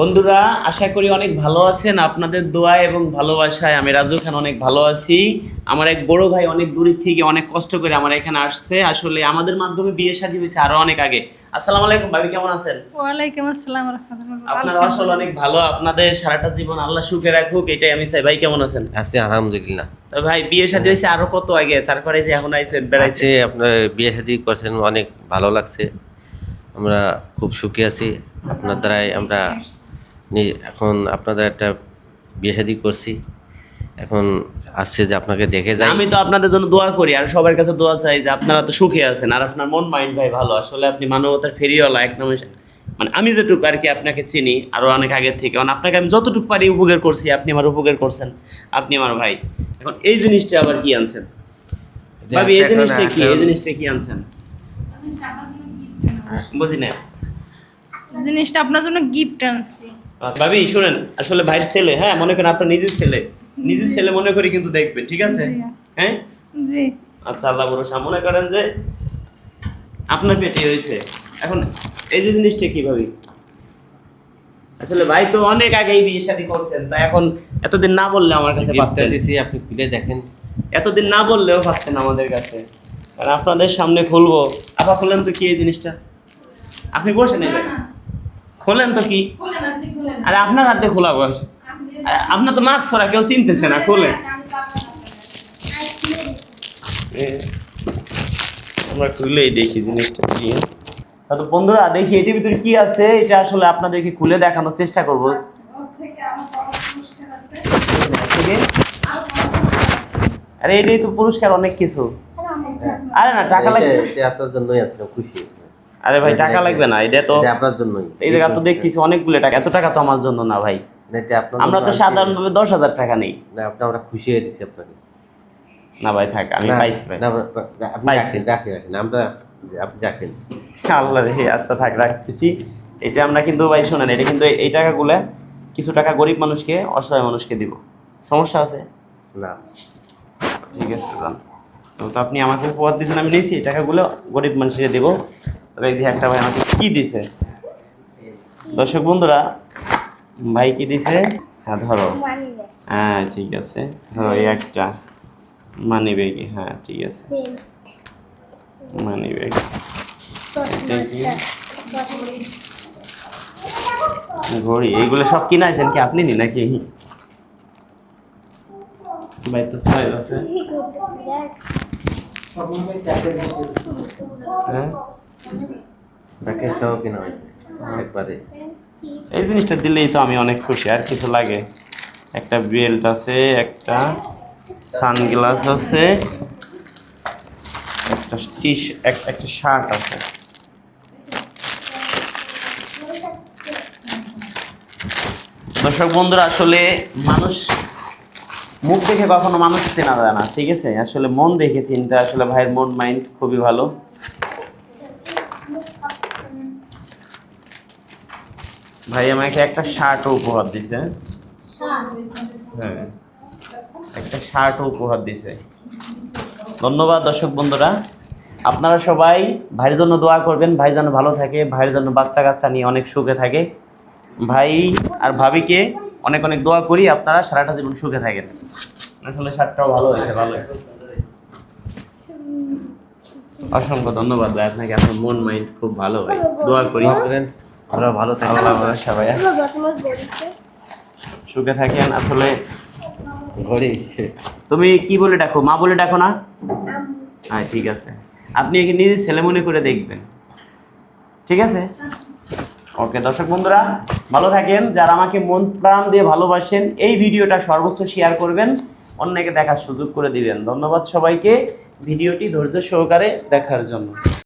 বন্ধুরা আশা করি অনেক ভালো আছেন। আপনাদের দোয়া এবং ভালোবাসায় আমি রাজু খান অনেক ভালো আছি। আমার এক বড় ভাই অনেক দূরের থেকে অনেক কষ্ট করে আমার এখানে আসছে। আসলে আমাদের মাধ্যমে বিয়ে শাদী হয়েছে আরও অনেক আগে। আসসালামু আলাইকুম ভাবি কেমন আছেন? ওয়ালাইকুম আসসালাম আপনার আসলে অনেক ভালো। আপনাদের সারাটা জীবন আল্লাহ সুখে রাখুক এটাই আমি চাই। ভাই কেমন আছেন? আছি আলহামদুলিল্লাহ। তো ভাই বিয়ে শাদী হয়েছে আরও কত আগে? তারপরে যে এখন আইছেন বেড়াইছে আপনার বিয়ে শাদী করছেন অনেক ভালো লাগছে। আমরা খুব সুখী আছি। আপনার দ্বারাই আমরা এখন আপনাদের একটা বিয়ে শাদী করছি। এখন আসছে যে আপনাকে দেখে যাই। আমি তো আপনাদের জন্য দোয়া করি আর সবার কাছে দোয়া চাই যে আপনারা তো সুখে আছেন আর আপনার মন মাইন্ড ভাই ভালো। আসলে আপনি মানবতার ফেরিওয়ালা এক নামে মানে আমি যেটুকু আর কি আপনাকে চিনি আরও অনেক আগের থেকে কারণ আপনাকে আমি যতটুকু পারি উপকার করছি আপনি আমার উপকার করছেন আপনি আমার ভাই। এখন এই জিনিসটা আবার কি আনছেন? ভাবি এই জিনিসটা কি? এই জিনিসটা কি আনছেন? বুঝি না জিনিসটা আপনার জন্য গিফট আনছি। ভাবি শুনেন আসলে ভাইয়ের ছেলে হ্যাঁ মনে করেন আপনার নিজের ছেলে। নিজের ছেলে মনে করি কিন্তু দেখবেন ঠিক আছে? হ্যাঁ? জি। আচ্ছা আল্লাহ ভরসা। মনে করেন যে আপনার পেটে হয়েছে। এখন এই যে জিনিসটা কি ভাবি? আসলে ভাই তো অনেক আগেই বিয়ে শাদী করছেন তা এখন এতদিন না বললে আমার কাছে গিফটটা পারতেন। দিছি আপনি খুলে দেখেন। এতদিন না বললেও পারতেন আমাদের কাছে। কারণ আপনাদের সামনে খুলবো। আপা খুলেন তো কি এই জিনিসটা? আপনি বসেন এই জায়গায়। খোলেন তো কি? আরে আপনার হাতে খোলা বয়স। আপনার তো মাস্ক ছড়া কেউ চিনতেছে না খোলেন এ, আমরা খুলেই দেখি জিনিসটা কি। তো বন্ধুরা দেখি এটির ভিতরে কি আছে? এটা আসলে আপনাদেরকে খুলে দেখানোর চেষ্টা করব। থেকে আরে এটাই তো পুরস্কার অনেক কিছু। আরে না টাকা এটা আপনার জন্যই এত খুশি। আরে ভাই টাকা লাগবে না এটা তো এটা আপনার জন্যই। এই জায়গা তো দেখতেছি অনেকগুলো টাকা এত টাকা তো আমার জন্য না ভাই। না, এটা আপনার আমরা তো। সাধারণভাবে দশ হাজার টাকা নেই। না আপনি আমরা খুশি হয়ে দিছি আপনাকে। না ভাই থাক আমি পাইছি ভাই। পাইছি। রাখেন রাখেন আমরা যে আপনি রাখেন। আল্লাহ রে আচ্ছা থাক রাখতেছি। এটা আমরা কিন্তু ভাই শোনেন এটা কিন্তু এই- টাকাগুলো কিছু টাকা গরিব মানুষকে অসহায় মানুষকে দিব। সমস্যা আছে? না। ঠিক আছে তো আপনি আমাকে উপহার দিয়েছেন আমি নিয়েছি। এই টাকাগুলো গরিব মানুষকে দেবো। তবে একটা ভাই আমাকে কি দিছে? দর্শক বন্ধুরা, ভাই কি দিছে? হ্যাঁ ধরো। হ্যাঁ ঠিক আছে। ধরো একটা। মানি ব্যাগ হ্যাঁ ঠিক আছে। Money bag. ঘড়ি। এইগুলো সব কিনাইছেন কি আপনি নি নাকি? ভাই, তো ছয় আছে হ্যাঁ? ব্যাকে সহ কিনা হয়েছে, একবারে। এই জিনিসটা দিলেই তো আমি অনেক খুশি, আর কিছু লাগে? একটা বেল্ট আছে, একটা সানগ্লাস আছে, একটা টি একটা শার্ট আছে। দর্শক বন্ধুরা, আসলে মানুষ মুখ দেখে কখনো মানুষ চেনা যায় না, ঠিক আছে? আসলে মন দেখে চিনতে আসলে ভাইয়ের মন মাইন্ড খুবই ভালো। ভাই আমাকে একটা শার্টও উপহার দিছে। হ্যাঁ। একটা শার্টও উপহার দিছে। ধন্যবাদ দর্শক বন্ধুরা। আপনারা সবাই ভাইয়ের জন্য দোয়া করবেন। ভাই যেন ভালো থাকে, ভাইয়ের জন্য বাচ্চা কাচ্চা নিয়ে অনেক সুখে থাকে। ভাই আর ভাবিকে অনেক অনেক দোয়া করি আপনারা সারাটা জীবন সুখে থাকেন। আসলে শার্টটাও ভালো হয়েছে, ভালো অসংখ্য ধন্যবাদ ভাই, আপনাকে আপনার মন মাইন্ড খুব ভালো ভাই। দোয়া করি। আমরা ভালো থাকি। আল্লাহ ভরসা ভাইয়া সুখে থাকেন। আসলে ঘড়ি। তুমি কি বলে ডাকো? মা বলে ডাকো না? হ্যাঁ ঠিক আছে। আপনি একে নিজে ছেলে মনে করে দেখবেন। ঠিক আছে? ওকে দর্শক বন্ধুরা ভালো থাকেন। যারা আমাকে মন প্রাণ দিয়ে ভালোবাসেন এই ভিডিওটা সর্বোচ্চ শেয়ার করবেন। অন্যকে দেখার সুযোগ করে দিবেন। ধন্যবাদ সবাইকে। ভিডিওটি ধৈর্য সহকারে দেখার জন্য।